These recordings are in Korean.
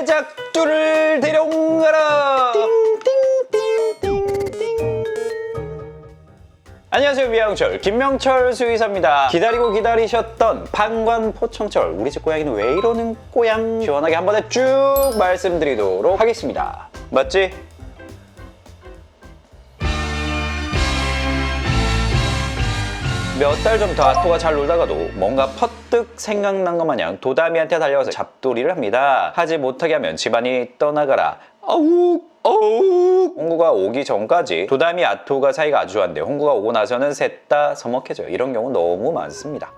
제작두를 데려가라. 안녕하세요 미양철. 김명철 수의사입니다. 기다리고 기다리셨던 판관 포청철 우리 집 고양이는 왜 이러는 꼬양? 시원하게 한 번에 쭉 말씀드리도록 하겠습니다. 맞지? 몇 달 전부터 아토가 잘 놀다가도 뭔가 퍼뜩 생각난 것 마냥 도다미한테 달려와서 잡돌이를 합니다. 하지 못하게 하면 집안이 떠나가라. 아우 어우 홍구가 오기 전까지 도다미 아토가 사이가 아주 좋았는데 홍구가 오고 나서는 셋 다 서먹해져요. 이런 경우 너무 많습니다.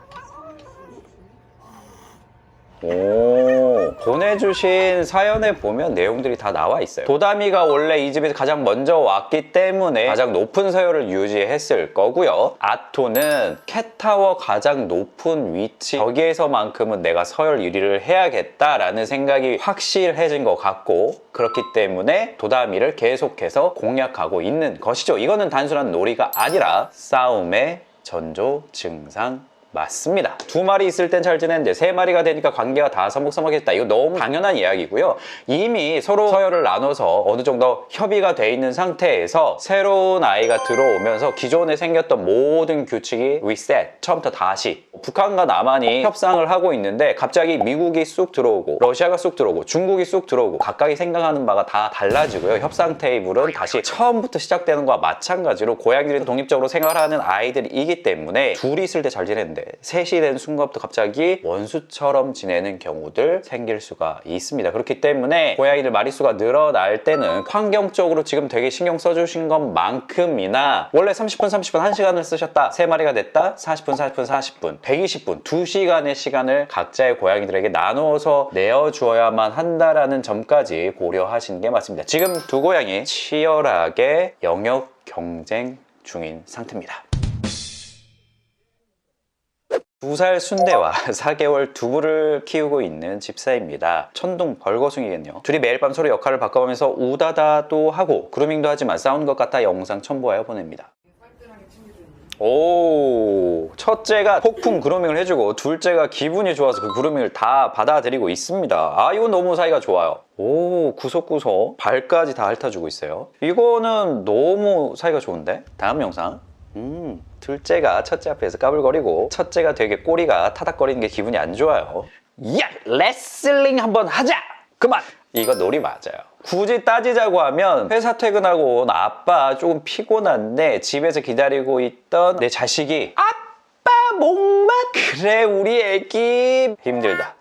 오, 보내주신 사연에 보면 내용들이 다 나와 있어요. 도다미가 원래 이 집에서 가장 먼저 왔기 때문에 가장 높은 서열을 유지했을 거고요. 아토는 캣타워 가장 높은 위치, 거기에서만큼은 내가 서열 1위를 해야겠다라는 생각이 확실해진 것 같고, 그렇기 때문에 도다미를 계속해서 공략하고 있는 것이죠. 이거는 단순한 놀이가 아니라 싸움의 전조 증상 맞습니다. 두 마리 있을 땐 잘 지냈는데 세 마리가 되니까 관계가 다 서먹서먹했다. 이거 너무 당연한 이야기고요. 이미 서로 서열을 나눠서 어느 정도 협의가 돼 있는 상태에서 새로운 아이가 들어오면서 기존에 생겼던 모든 규칙이 리셋, 처음부터 다시 북한과 남한이 협상을 하고 있는데 갑자기 미국이 쑥 들어오고 러시아가 쑥 들어오고 중국이 쑥 들어오고 각각이 생각하는 바가 다 달라지고요. 협상 테이블은 다시 처음부터 시작되는 것과 마찬가지로 고양이들이 독립적으로 생활하는 아이들이기 때문에 둘이 있을 때 잘 지냈는데 셋이 된 순간부터 갑자기 원수처럼 지내는 경우들 생길 수가 있습니다. 그렇기 때문에 고양이들 마리수가 늘어날 때는 환경적으로 지금 되게 신경 써주신 것만큼이나 원래 30분 30분 1시간을 쓰셨다 3마리가 됐다 40분 40분 40분 120분 2시간의 시간을 각자의 고양이들에게 나누어서 내어주어야만 한다라는 점까지 고려하시는 게 맞습니다. 지금 두 고양이 치열하게 영역 경쟁 중인 상태입니다. 두 살 순대와 4개월 두부를 키우고 있는 집사입니다. 천둥 벌거숭이겠네요. 둘이 매일 밤 서로 역할을 바꿔가면서 우다다도 하고 그루밍도 하지만 싸우는 것 같아 영상 첨부하여 보냅니다. 오, 첫째가 폭풍 그루밍을 해주고 둘째가 기분이 좋아서 그 그루밍을 다 받아들이고 있습니다. 아, 이건 너무 사이가 좋아요. 오, 구석구석 발까지 다 핥아주고 있어요. 이거는 너무 사이가 좋은데? 다음 영상. 음, 둘째가 첫째 앞에서 까불거리고 첫째가 되게 꼬리가 타닥거리는 게 기분이 안 좋아요. 야, 레슬링 한번 하자. 그만. 이거 놀이 맞아요. 굳이 따지자고 하면 회사 퇴근하고 온 아빠 조금 피곤한데 집에서 기다리고 있던 내 자식이 아빠 목맛 그래 우리 애기 힘들다.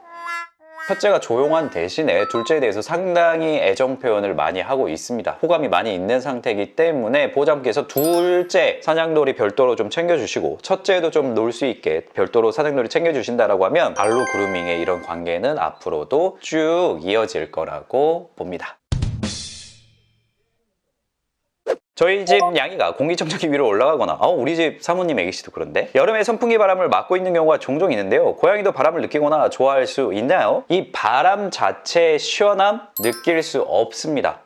첫째가 조용한 대신에 둘째에 대해서 상당히 애정 표현을 많이 하고 있습니다. 호감이 많이 있는 상태이기 때문에 보호자분께서 둘째 사냥놀이 별도로 좀 챙겨주시고 첫째도 좀 놀 수 있게 별도로 사냥놀이 챙겨주신다라고 하면 알로 그루밍의 이런 관계는 앞으로도 쭉 이어질 거라고 봅니다. 저희 집 양이가 공기청정기 위로 올라가거나 어, 우리 집 사모님 애기씨도 그런데 여름에 선풍기 바람을 맞고 있는 경우가 종종 있는데요 고양이도 바람을 느끼거나 좋아할 수 있나요? 이 바람 자체의 시원함 느낄 수 없습니다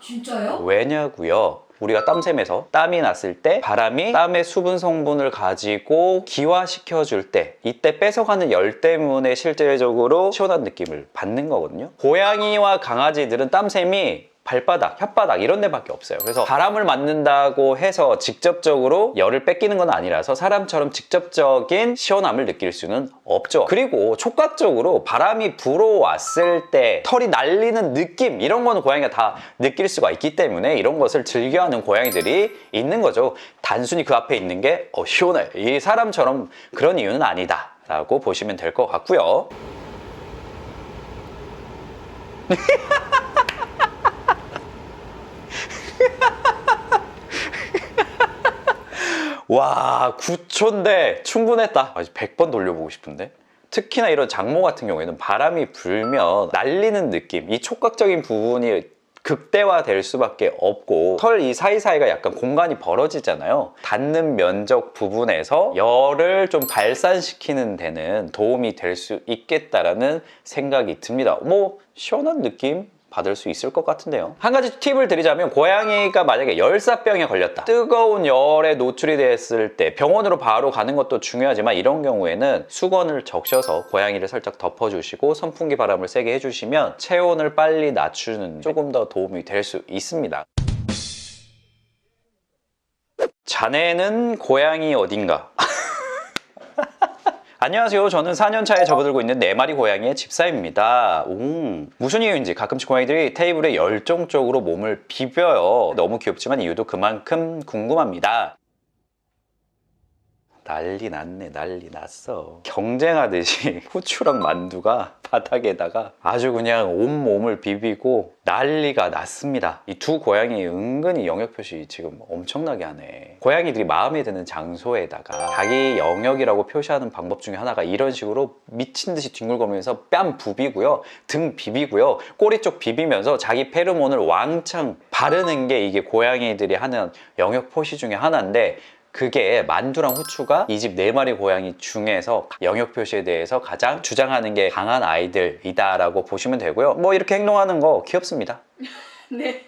진짜요? 왜냐고요? 우리가 땀샘에서 땀이 났을 때 바람이 땀의 수분 성분을 가지고 기화시켜 줄 때 이때 뺏어가는 열 때문에 실제적으로 시원한 느낌을 받는 거거든요. 고양이와 강아지들은 땀샘이 발바닥, 혓바닥 이런 데밖에 없어요. 그래서 바람을 맞는다고 해서 직접적으로 열을 뺏기는 건 아니라서 사람처럼 직접적인 시원함을 느낄 수는 없죠. 그리고 촉각적으로 바람이 불어왔을 때 털이 날리는 느낌 이런 거는 고양이가 다 느낄 수가 있기 때문에 이런 것을 즐겨하는 고양이들이 있는 거죠. 단순히 그 앞에 있는 게 어, 시원해. 이 사람처럼 그런 이유는 아니다. 라고 보시면 될 것 같고요. 와 9초인데 충분했다. 아직 100번 돌려보고 싶은데? 특히나 이런 장모 같은 경우에는 바람이 불면 날리는 느낌 이 촉각적인 부분이 극대화될 수밖에 없고 털 이 사이사이가 약간 공간이 벌어지잖아요. 닿는 면적 부분에서 열을 좀 발산시키는 데는 도움이 될 수 있겠다라는 생각이 듭니다. 뭐 시원한 느낌 받을 수 있을 것 같은데요. 한 가지 팁을 드리자면 고양이가 만약에 열사병에 걸렸다. 뜨거운 열에 노출이 됐을 때 병원으로 바로 가는 것도 중요하지만 이런 경우에는 수건을 적셔서 고양이를 살짝 덮어주시고 선풍기 바람을 세게 해주시면 체온을 빨리 낮추는 조금 더 도움이 될 수 있습니다. 자네는 고양이 어딘가? 안녕하세요. 저는 4년차에 접어들고 있는 4마리 고양이의 집사입니다. 오, 무슨 이유인지 가끔씩 고양이들이 테이블에 열정적으로 몸을 비벼요. 너무 귀엽지만 이유도 그만큼 궁금합니다. 난리 났네, 난리 났어. 경쟁하듯이 후추랑 만두가 바닥에다가 아주 그냥 온몸을 비비고 난리가 났습니다. 이 두 고양이 은근히 영역 표시 지금 엄청나게 하네. 고양이들이 마음에 드는 장소에다가 자기 영역이라고 표시하는 방법 중에 하나가 이런 식으로 미친 듯이 뒹굴거리면서 뺨 부비고요. 등 비비고요. 꼬리 쪽 비비면서 자기 페로몬을 왕창 바르는 게 이게 고양이들이 하는 영역 표시 중에 하나인데 그게 만두랑 후추가 이 집 네 마리 고양이 중에서 영역 표시에 대해서 가장 주장하는 게 강한 아이들이다라고 보시면 되고요. 뭐 이렇게 행동하는 거 귀엽습니다. 네.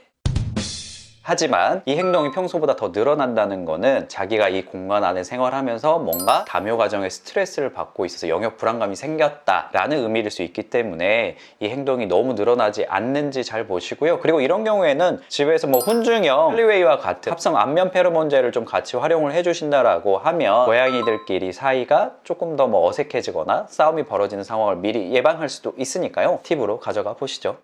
하지만 이 행동이 평소보다 더 늘어난다는 거는 자기가 이 공간 안에 생활하면서 뭔가 다묘 과정에 스트레스를 받고 있어서 영역 불안감이 생겼다라는 의미일 수 있기 때문에 이 행동이 너무 늘어나지 않는지 잘 보시고요. 그리고 이런 경우에는 집에서 뭐 훈증형 플리웨이와 같은 합성 안면 페로몬제를 좀 같이 활용을 해주신다라고 하면 고양이들끼리 사이가 조금 더 뭐 어색해지거나 싸움이 벌어지는 상황을 미리 예방할 수도 있으니까요. 팁으로 가져가 보시죠.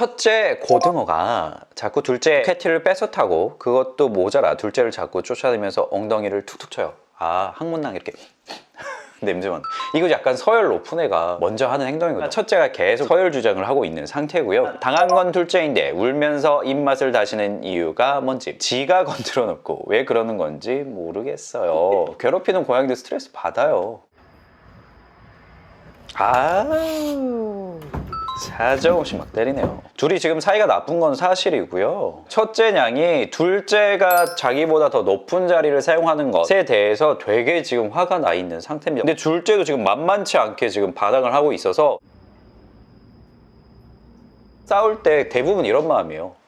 첫째 고등어가 자꾸 둘째 캐티를 뺏어 타고 그것도 모자라 둘째를 자꾸 쫓아다니면서 엉덩이를 툭툭 쳐요. 아 항문낭 이렇게 냄새만. 이거 약간 서열 높은 애가 먼저 하는 행동이거든요. 첫째가 계속 서열 주장을 하고 있는 상태고요. 당한 건 둘째인데 울면서 입맛을 다시는 이유가 뭔지 지가 건드려 놓고 왜 그러는 건지 모르겠어요. 괴롭히는 고양이들 스트레스 받아요. 아우. 사정없이 막 때리네요. 둘이 지금 사이가 나쁜 건 사실이고요. 첫째 냥이 둘째가 자기보다 더 높은 자리를 사용하는 것에 대해서 되게 지금 화가 나 있는 상태입니다. 근데 둘째도 지금 만만치 않게 지금 반항을 하고 있어서 싸울 때 대부분 이런 마음이에요.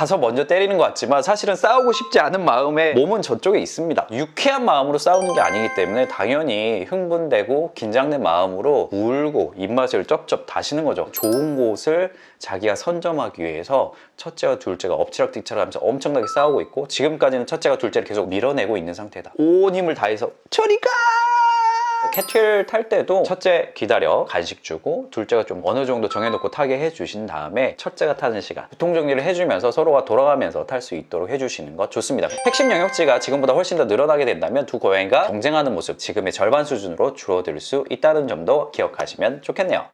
가서 먼저 때리는 것 같지만 사실은 싸우고 싶지 않은 마음에 몸은 저쪽에 있습니다. 유쾌한 마음으로 싸우는 게 아니기 때문에 당연히 흥분되고 긴장된 마음으로 울고 입맛을 쩝쩝 다시는 거죠. 좋은 곳을 자기가 선점하기 위해서 첫째와 둘째가 엎치락뒤치락 하면서 엄청나게 싸우고 있고 지금까지는 첫째가 둘째를 계속 밀어내고 있는 상태다. 온 힘을 다해서 저리 가! 캐틀 탈 때도 첫째 기다려 간식 주고 둘째가 좀 어느 정도 정해놓고 타게 해주신 다음에 첫째가 타는 시간. 교통 정리를 해주면서 서로가 돌아가면서 탈 수 있도록 해주시는 것 좋습니다. 핵심 영역지가 지금보다 훨씬 더 늘어나게 된다면 두 고양이가 경쟁하는 모습 지금의 절반 수준으로 줄어들 수 있다는 점도 기억하시면 좋겠네요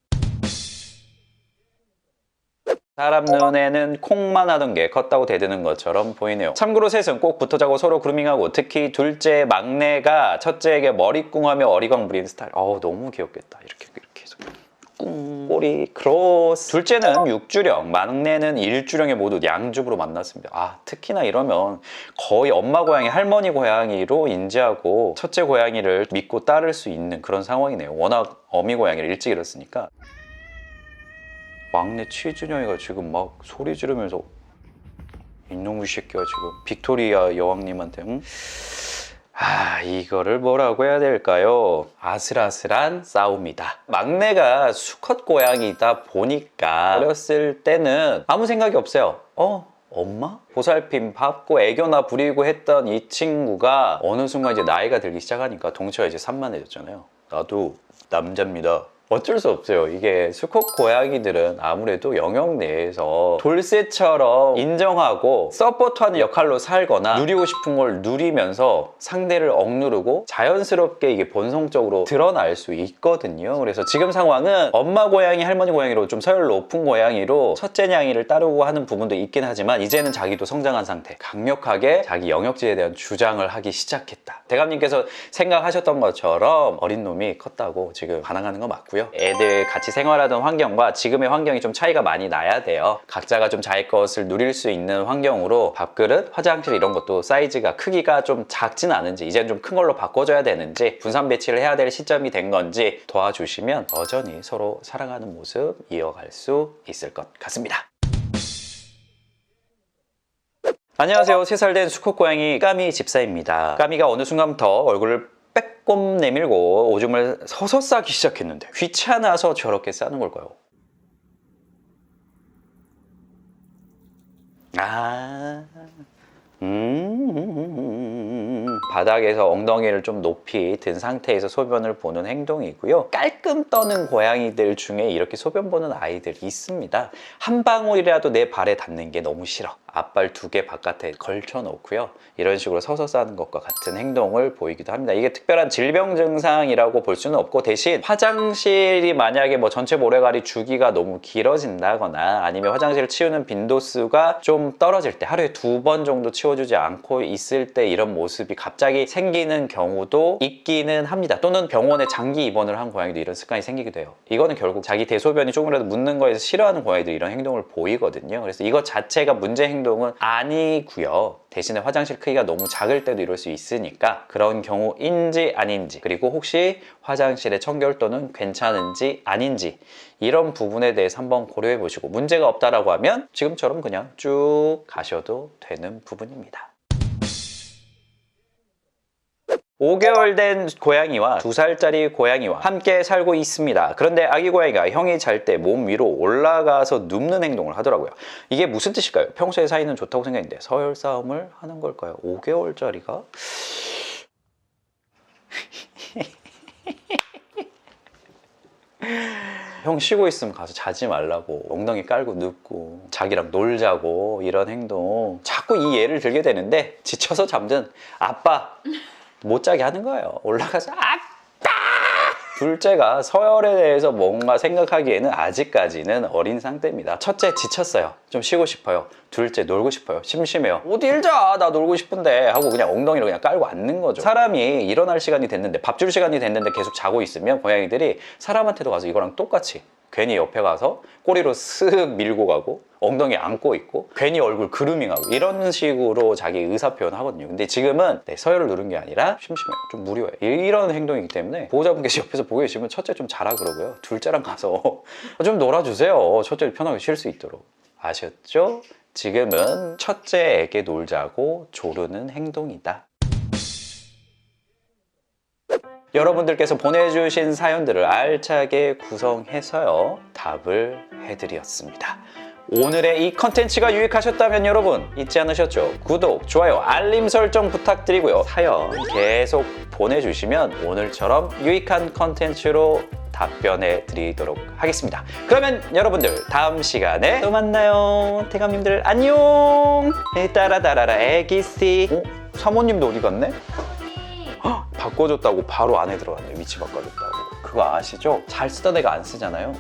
사람 눈에는 콩만 하던 게 컸다고 대드는 것처럼 보이네요. 참고로 셋은 꼭 붙어자고 서로 그루밍하고 특히 둘째 막내가 첫째에게 머리 꿍하며 어리광 부리는 스타일. 어우 너무 귀엽겠다. 이렇게 이렇게 해서 꿍 꼬리 크로스. 둘째는 육주령, 막내는 일주령에 모두 양줍으로 만났습니다. 아 특히나 이러면 거의 엄마 고양이, 할머니 고양이로 인지하고 첫째 고양이를 믿고 따를 수 있는 그런 상황이네요. 워낙 어미 고양이를 일찍 잃었으니까. 막내 치즈녀이가 지금 막 소리 지르면서 이놈의 새끼가 지금 빅토리아 여왕님한테 응? 아 이거를 뭐라고 해야 될까요? 아슬아슬한 싸움이다. 막내가 수컷 고양이다 보니까 어렸을 때는 아무 생각이 없어요. 어? 엄마? 보살핌 받고 애교나 부리고 했던 이 친구가 어느 순간 이제 나이가 들기 시작하니까 덩치가 이제 산만해졌잖아요. 나도 남자입니다. 어쩔 수 없어요. 이게 수컷 고양이들은 아무래도 영역 내에서 돌쇠처럼 인정하고 서포트하는 역할로 살거나 누리고 싶은 걸 누리면서 상대를 억누르고 자연스럽게 이게 본성적으로 드러날 수 있거든요. 그래서 지금 상황은 엄마 고양이, 할머니 고양이로 좀 서열 높은 고양이로 첫째 냥이를 따르고 하는 부분도 있긴 하지만 이제는 자기도 성장한 상태. 강력하게 자기 영역지에 대한 주장을 하기 시작했다. 대감님께서 생각하셨던 것처럼 어린 놈이 컸다고 지금 반항하는 거 맞고요. 좋고요. 애들 같이 생활하던 환경과 지금의 환경이 좀 차이가 많이 나야 돼요. 각자가 좀 자기 것을 누릴 수 있는 환경으로 밥그릇, 화장실 이런 것도 사이즈가 크기가 좀 작진 않은지 이제는 좀 큰 걸로 바꿔줘야 되는지 분산 배치를 해야 될 시점이 된 건지 도와주시면 여전히 서로 사랑하는 모습 이어갈 수 있을 것 같습니다. 안녕하세요. 3살 된 수컷 고양이 까미 집사입니다. 까미가 어느 순간부터 얼굴을 빼꼼 내밀고 오줌을 서서 싸기 시작했는데 귀찮아서 저렇게 싸는 걸까요? 아, 음, 바닥에서 엉덩이를 좀 높이 든 상태에서 소변을 보는 행동이고요. 깔끔 떠는 고양이들 중에 이렇게 소변 보는 아이들이 있습니다. 한 방울이라도 내 발에 닿는 게 너무 싫어. 앞발 두 개 바깥에 걸쳐 놓고요. 이런 식으로 서서 싸는 것과 같은 행동을 보이기도 합니다. 이게 특별한 질병 증상이라고 볼 수는 없고 대신 화장실이 만약에 뭐 전체 모래가리 주기가 너무 길어진다거나 아니면 화장실을 치우는 빈도수가 좀 떨어질 때 하루에 두 번 정도 치워주지 않고 있을 때 이런 모습이 갑자기 생기는 경우도 있기는 합니다. 또는 병원에 장기 입원을 한 고양이도 이런 습관이 생기기도 해요. 이거는 결국 자기 대소변이 조금이라도 묻는 거에서 싫어하는 고양이들이 이런 행동을 보이거든요. 그래서 이것 자체가 문제 행동 은 아니고요. 대신에 화장실 크기가 너무 작을 때도 이럴 수 있으니까 그런 경우인지 아닌지 그리고 혹시 화장실의 청결도는 괜찮은지 아닌지 이런 부분에 대해서 한번 고려해 보시고 문제가 없다라고 하면 지금처럼 그냥 쭉 가셔도 되는 부분입니다. 5개월 된 고양이와 2살짜리 고양이와 함께 살고 있습니다. 그런데 아기 고양이가 형이 잘 때 몸 위로 올라가서 눕는 행동을 하더라고요. 이게 무슨 뜻일까요? 평소에 사이는 좋다고 생각했는데 서열 싸움을 하는 걸까요? 5개월짜리가? 형 쉬고 있으면 가서 자지 말라고 엉덩이 깔고 눕고 자기랑 놀자고 이런 행동 자꾸 이 예를 들게 되는데 지쳐서 잠든 아빠 못 자게 하는 거예요. 올라가서 아빠 둘째가 서열에 대해서 뭔가 생각하기에는 아직까지는 어린 상태입니다. 첫째 지쳤어요. 좀 쉬고 싶어요. 둘째 놀고 싶어요. 심심해요. 어디 일자? 나 놀고 싶은데 하고 그냥 엉덩이로 그냥 깔고 앉는 거죠. 사람이 일어날 시간이 됐는데 밥 줄 시간이 됐는데 계속 자고 있으면 고양이들이 사람한테도 가서 이거랑 똑같이 괜히 옆에 가서 꼬리로 쓱 밀고 가고 엉덩이 안고 있고 괜히 얼굴 그루밍하고 이런 식으로 자기 의사 표현을 하거든요. 근데 지금은 네, 서열을 누른 게 아니라 심심해요. 좀 무료해요. 이런 행동이기 때문에 보호자분께서 옆에서 보고 계시면 첫째 좀 자라 그러고요. 둘째랑 가서 좀 놀아주세요. 첫째를 편하게 쉴 수 있도록. 아셨죠? 지금은 첫째에게 놀자고 조르는 행동이다. 여러분들께서 보내주신 사연들을 알차게 구성해서요 답을 해드렸습니다. 오늘의 이 컨텐츠가 유익하셨다면 여러분 잊지 않으셨죠? 구독, 좋아요, 알림 설정 부탁드리고요. 사연 계속 보내주시면 오늘처럼 유익한 컨텐츠로 답변해 드리도록 하겠습니다. 그러면 여러분들 다음 시간에 또 만나요. 태감님들 안녕. 따라따라라 애기씨. 어? 사모님도 어디 갔네? 헉, 바꿔줬다고 바로 안에 들어갔네요. 위치 바꿔줬다고. 그거 아시죠? 잘 쓰던 애가 안 쓰잖아요.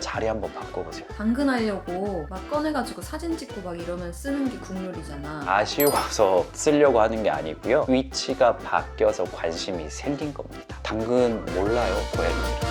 자리 한번 바꿔보세요. 당근하려고 막 꺼내가지고 사진 찍고 막 이러면 쓰는 게 국룰이잖아. 아쉬워서 쓰려고 하는 게 아니고요. 위치가 바뀌어서 관심이 생긴 겁니다. 당근 몰라요, 고양이들.